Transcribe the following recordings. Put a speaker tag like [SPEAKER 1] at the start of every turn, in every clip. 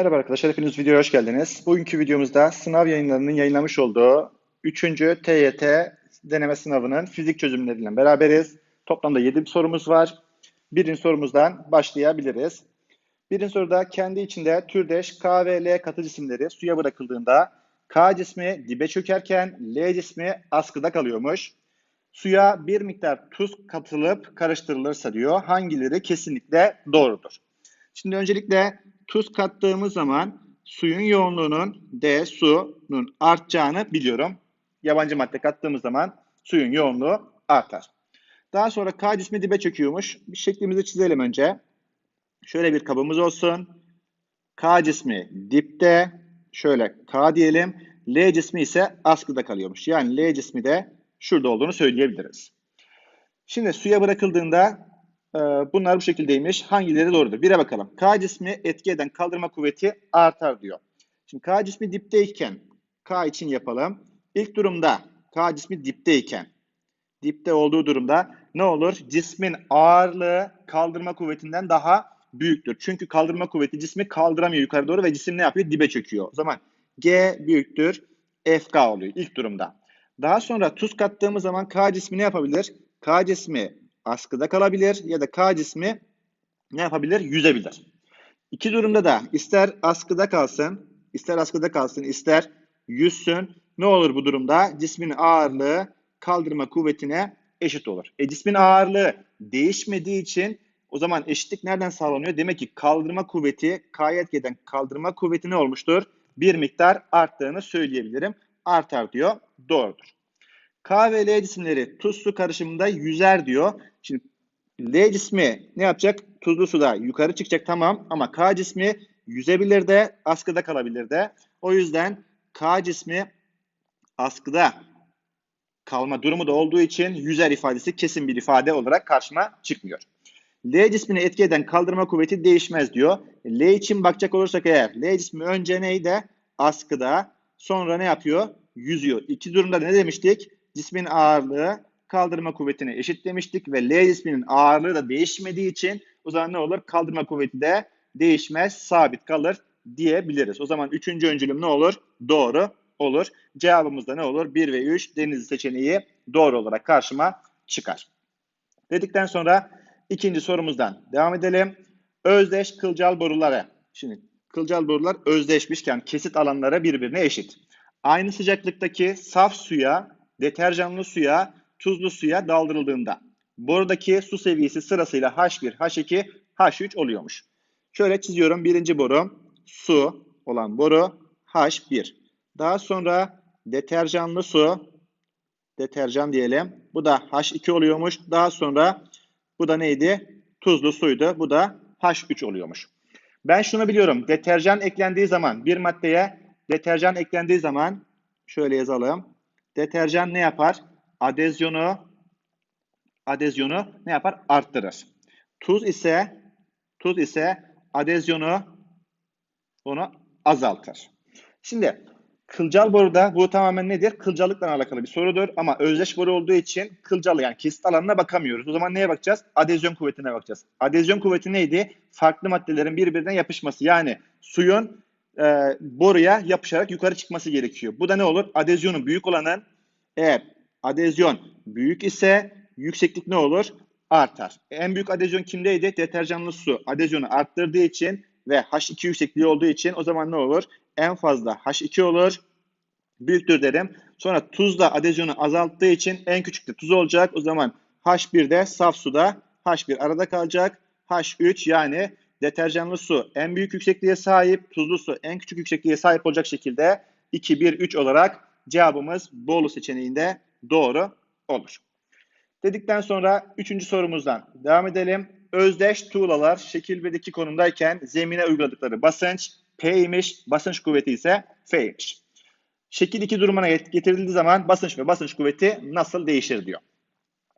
[SPEAKER 1] Merhaba arkadaşlar, hepiniz videoya hoş geldiniz. Bugünkü videomuzda sınav yayınlarının yayınlamış olduğu 3. TYT deneme sınavının fizik çözümleriyle beraberiz. Toplamda 7 sorumuz var. Birinci sorumuzdan başlayabiliriz. Birinci soruda kendi içinde türdeş K ve L katı cisimleri suya bırakıldığında K cismi dibe çökerken L cismi askıda kalıyormuş. Suya bir miktar tuz katılıp karıştırılırsa diyor hangileri kesinlikle doğrudur. Şimdi öncelikle tuz kattığımız zaman suyun yoğunluğunun D su'nun artacağını biliyorum. Yabancı madde kattığımız zaman suyun yoğunluğu artar. Daha sonra K cismi dibe çöküyormuş. Bir şeklimizi çizelim önce. Şöyle bir kabımız olsun. K cismi dipte. Şöyle K diyelim. L cismi ise askıda kalıyormuş. Yani L cismi de şurada olduğunu söyleyebiliriz. Şimdi suya bırakıldığında e, bunlar bu şekildeymiş. Hangileri doğrudur? Bire bakalım. K cismi etki eden kaldırma kuvveti artar diyor. Şimdi K cismi dipteyken K için yapalım. İlk durumda K cismi dipteyken dipte olduğu durumda ne olur? Cismin ağırlığı kaldırma kuvvetinden daha büyüktür. Çünkü kaldırma kuvveti cismi kaldıramıyor yukarı doğru ve cisim ne yapıyor? Dibe çöküyor. O zaman G büyüktür FK oluyor ilk durumda. Daha sonra tuz kattığımız zaman K cismi ne yapabilir? K cismi askıda kalabilir ya da K cismi ne yapabilir? Yüzebilir. İki durumda da ister askıda kalsın, ister askıda kalsın, ister yüzsün. Ne olur bu durumda? Cismin ağırlığı kaldırma kuvvetine eşit olur. E cismin ağırlığı değişmediği için o zaman eşitlik nereden sağlanıyor? Demek ki kaldırma kuvveti, K'ya etki eden kaldırma kuvveti ne olmuştur? Bir miktar arttığını söyleyebilirim. Artar diyor. Doğrudur. K ve L cisimleri tuz su karışımında yüzer diyor. Şimdi L cismi ne yapacak? Tuzlu suda yukarı çıkacak tamam ama K cismi yüzebilir de askıda kalabilir de. O yüzden K cismi askıda kalma durumu da olduğu için yüzer ifadesi kesin bir ifade olarak karşıma çıkmıyor. L cismini etki eden kaldırma kuvveti değişmez diyor. L için bakacak olursak eğer L cismi önce neydi? Askıda sonra ne yapıyor? Yüzüyor. İki durumda ne demiştik? Cismin ağırlığı kaldırma kuvvetine eşit demiştik ve L cisminin ağırlığı da değişmediği için o zaman ne olur? Kaldırma kuvveti de değişmez, sabit kalır diyebiliriz. O zaman üçüncü öncülüm ne olur? Doğru olur. Cevabımız da ne olur? 1 ve 3 deniz seçeneği doğru olarak karşıma çıkar. Dedikten sonra ikinci sorumuzdan devam edelim. Özdeş kılcal boruları. Şimdi kılcal borular özdeşmişken kesit alanları birbirine eşit. Aynı sıcaklıktaki saf suya, deterjanlı suya, tuzlu suya daldırıldığında borudaki su seviyesi sırasıyla H1, H2, H3 oluyormuş. Şöyle çiziyorum. Birinci boru su olan boru H1. Daha sonra deterjanlı su, deterjan diyelim. Bu da H2 oluyormuş. Daha sonra bu da neydi? Tuzlu suydu. Bu da H3 oluyormuş. Ben şunu biliyorum. Deterjan eklendiği zaman bir maddeye deterjan eklendiği zaman şöyle yazalım. Deterjan ne yapar? Adezyonu adezyonu ne yapar? Arttırır. Tuz ise tuz ise adezyonu onu azaltır. Şimdi kılcal boruda bu tamamen nedir? Kılcalıkla alakalı bir sorudur ama özdeş boru olduğu için kılcalı yani kesit alanına bakamıyoruz. O zaman neye bakacağız? Adezyon kuvvetine bakacağız. Adezyon kuvveti neydi? Farklı maddelerin birbirine yapışması. Yani suyun e, boruya yapışarak yukarı çıkması gerekiyor. Bu da ne olur? Adezyonu büyük olanın eğer adezyon büyük ise yükseklik ne olur? Artar. En büyük adezyon kimdeydi? Deterjanlı su. Adezyonu arttırdığı için ve H2 yüksekliği olduğu için o zaman ne olur? En fazla H2 olur. Büyüktür derim. Sonra tuz da adezyonu azalttığı için en küçük de tuz olacak. O zaman H1 de saf suda H1 arada kalacak. H3 yani deterjanlı su en büyük yüksekliğe sahip, tuzlu su en küçük yüksekliğe sahip olacak şekilde 2, 1, 3 olarak cevabımız Bolu seçeneğinde doğru olur. Dedikten sonra üçüncü sorumuzdan devam edelim. Özdeş tuğlalar şekil 1'deki konumdayken zemine uyguladıkları basınç P'ymiş, basınç kuvveti ise F'ymiş. Şekil 2 durumuna getirildiği zaman basınç ve basınç kuvveti nasıl değişir diyor.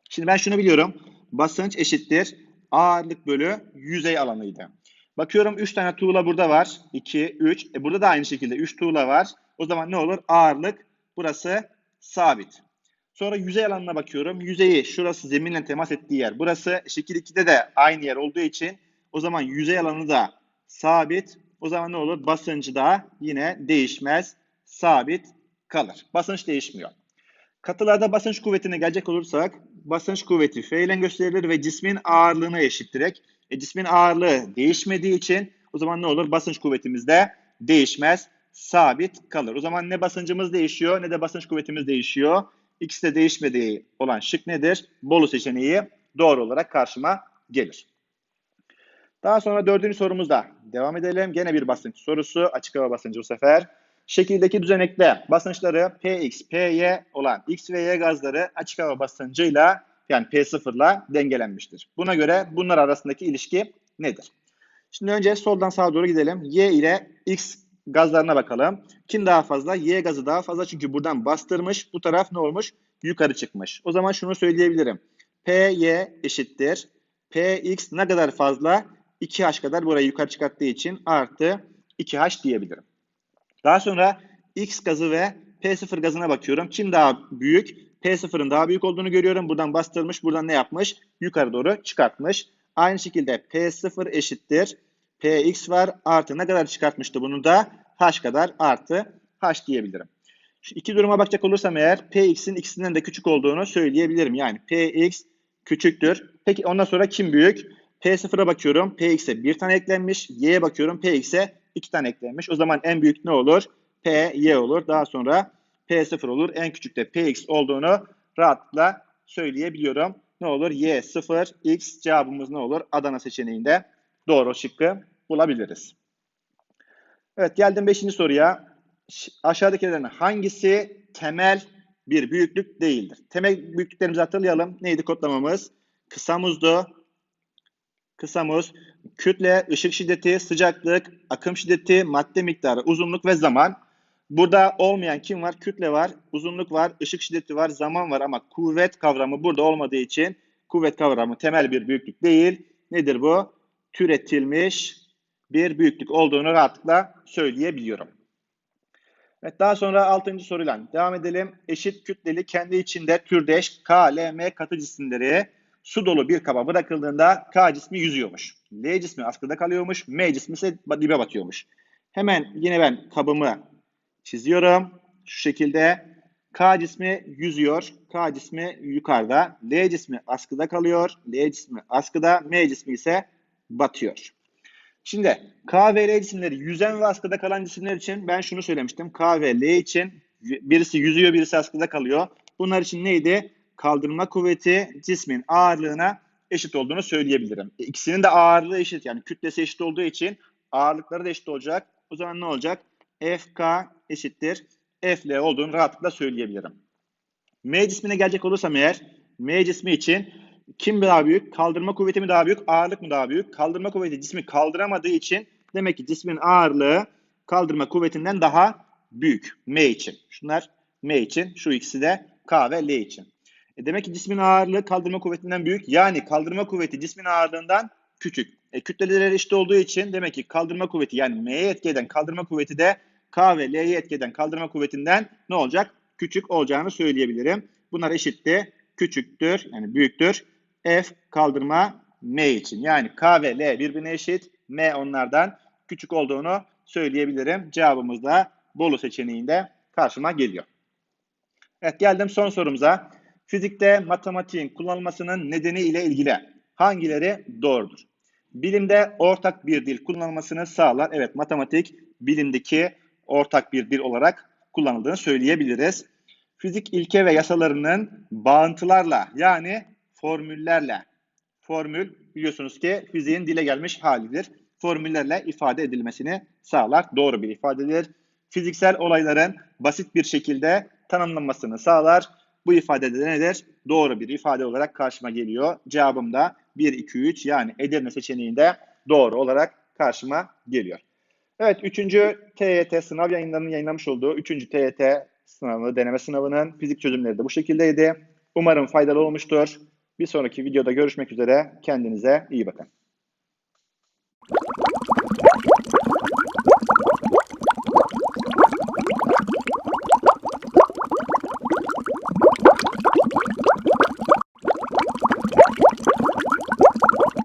[SPEAKER 1] Şimdi ben şunu biliyorum. Basınç eşittir ağırlık bölü yüzey alanıydı. Bakıyorum 3 tane tuğla burada var. 2, 3. E burada da aynı şekilde 3 tuğla var. O zaman ne olur? Ağırlık burası sabit. Sonra yüzey alanına bakıyorum. Yüzeyi şurası zeminle temas ettiği yer. Burası şekil 2'de de aynı yer olduğu için o zaman yüzey alanı da sabit. O zaman ne olur? Basıncı da yine değişmez, sabit kalır. Basınç değişmiyor. Katılarda basınç kuvvetine gelecek olursak basınç kuvveti F ile gösterilir ve cismin ağırlığına eşit direkt. E, cismin ağırlığı değişmediği için o zaman ne olur? Basınç kuvvetimiz de değişmez, sabit kalır. O zaman ne basıncımız değişiyor ne de basınç kuvvetimiz değişiyor. İkisi de değişmediği olan şık nedir? Bolu seçeneği doğru olarak karşıma gelir. Daha sonra dördüncü sorumuzda devam edelim. Gene bir basınç sorusu. Açık hava basıncı bu sefer. Şekildeki düzenekte basınçları Px, Py olan X ve Y gazları açık hava basıncıyla yani P0 ile dengelenmiştir. Buna göre bunlar arasındaki ilişki nedir? Şimdi önce soldan sağa doğru gidelim. Y ile X gazlarına bakalım. Kim daha fazla? Y gazı daha fazla çünkü buradan bastırmış. Bu taraf ne olmuş? Yukarı çıkmış. O zaman şunu söyleyebilirim. Py eşittir. Px ne kadar fazla? 2h kadar burayı yukarı çıkarttığı için artı 2h diyebilirim. Daha sonra X gazı ve P0 gazına bakıyorum. Kim daha büyük? P0'ın daha büyük olduğunu görüyorum. Buradan bastırmış. Buradan ne yapmış? Yukarı doğru çıkartmış. Aynı şekilde P0 eşittir. Px var. Artı ne kadar çıkartmıştı bunu da? H kadar artı H diyebilirim. Şu iki duruma bakacak olursam eğer Px'in ikisinden de küçük olduğunu söyleyebilirim. Yani Px küçüktür. Peki ondan sonra kim büyük? P0'a bakıyorum. Px'e bir tane eklenmiş. Y'ye bakıyorum. Px'e iki tane eklenmiş. O zaman en büyük ne olur? P, Y olur. Daha sonra P0 olur. En küçük de Px olduğunu rahatlıkla söyleyebiliyorum. Ne olur? Y 0, X cevabımız ne olur? Adana seçeneğinde doğru şıkkı bulabiliriz. Evet geldim 5. soruya. Aşağıdakilerden hangisi temel bir büyüklük değildir? Temel büyüklüklerimizi hatırlayalım. Neydi kodlamamız? Kısa muzdu, kısa muz, kütle, ışık şiddeti, sıcaklık, akım şiddeti, madde miktarı, uzunluk ve zaman. Burada olmayan kim var? Kütle var, uzunluk var, ışık şiddeti var, zaman var ama kuvvet kavramı burada olmadığı için kuvvet kavramı temel bir büyüklük değil. Nedir bu? Türetilmiş bir büyüklük olduğunu rahatlıkla söyleyebiliyorum. Evet, daha sonra 6. soruyla devam edelim. Eşit kütleli kendi içinde türdeş K, L, M katı cisimleri su dolu bir kaba bırakıldığında K cismi yüzüyormuş. L cismi askıda kalıyormuş. M cismi ise dibe batıyormuş. Hemen yine ben kabımı çiziyorum. Şu şekilde K cismi yüzüyor. K cismi yukarıda. L cismi askıda kalıyor. L cismi askıda. M cismi ise batıyor. Şimdi K ve L cisimleri yüzen ve askıda kalan cisimler için ben şunu söylemiştim. K ve L için birisi yüzüyor birisi askıda kalıyor. Bunlar için neydi? Kaldırma kuvveti cismin ağırlığına eşit olduğunu söyleyebilirim. E, ikisinin de ağırlığı eşit yani kütlesi eşit olduğu için ağırlıkları da eşit olacak. O zaman ne olacak? FK eşittir. FL olduğunu rahatlıkla söyleyebilirim. M cismine gelecek olursam eğer M cismi için kim daha büyük? Kaldırma kuvveti mi daha büyük? Ağırlık mı daha büyük? Kaldırma kuvveti cismi kaldıramadığı için demek ki cismin ağırlığı kaldırma kuvvetinden daha büyük. M için. Şunlar M için. Şu ikisi de K ve L için. E demek ki cismin ağırlığı kaldırma kuvvetinden büyük. Yani kaldırma kuvveti cismin ağırlığından küçük. E, kütleler eşit olduğu için demek ki kaldırma kuvveti yani M'ye etki eden kaldırma kuvveti de K ve L'ye etki eden kaldırma kuvvetinden ne olacak? Küçük olacağını söyleyebilirim. Bunlar eşitti. Küçüktür yani büyüktür. F kaldırma M için. Yani K ve L birbirine eşit. M onlardan küçük olduğunu söyleyebilirim. Cevabımız da Bolu seçeneğinde karşıma geliyor. Evet geldim son sorumuza. Fizikte matematiğin kullanılmasının nedeni ile ilgili hangileri doğrudur? Bilimde ortak bir dil kullanılmasını sağlar. Evet matematik bilimdeki ortak bir dil olarak kullanıldığını söyleyebiliriz. Fizik ilke ve yasalarının bağıntılarla yani formüllerle formül biliyorsunuz ki fiziğin dile gelmiş halidir. Formüllerle ifade edilmesini sağlar. Doğru bir ifadedir. Fiziksel olayların basit bir şekilde tanımlanmasını sağlar. Bu ifade de nedir? Doğru bir ifade olarak karşıma geliyor. Cevabım da 1, 2, 3 yani Edirne seçeneğinde doğru olarak karşıma geliyor. Evet 3. TYT sınav yayınlarının yayınlamış olduğu 3. TYT sınavı, deneme sınavının fizik çözümleri de bu şekildeydi. Umarım faydalı olmuştur. Bir sonraki videoda görüşmek üzere. Kendinize iyi bakın.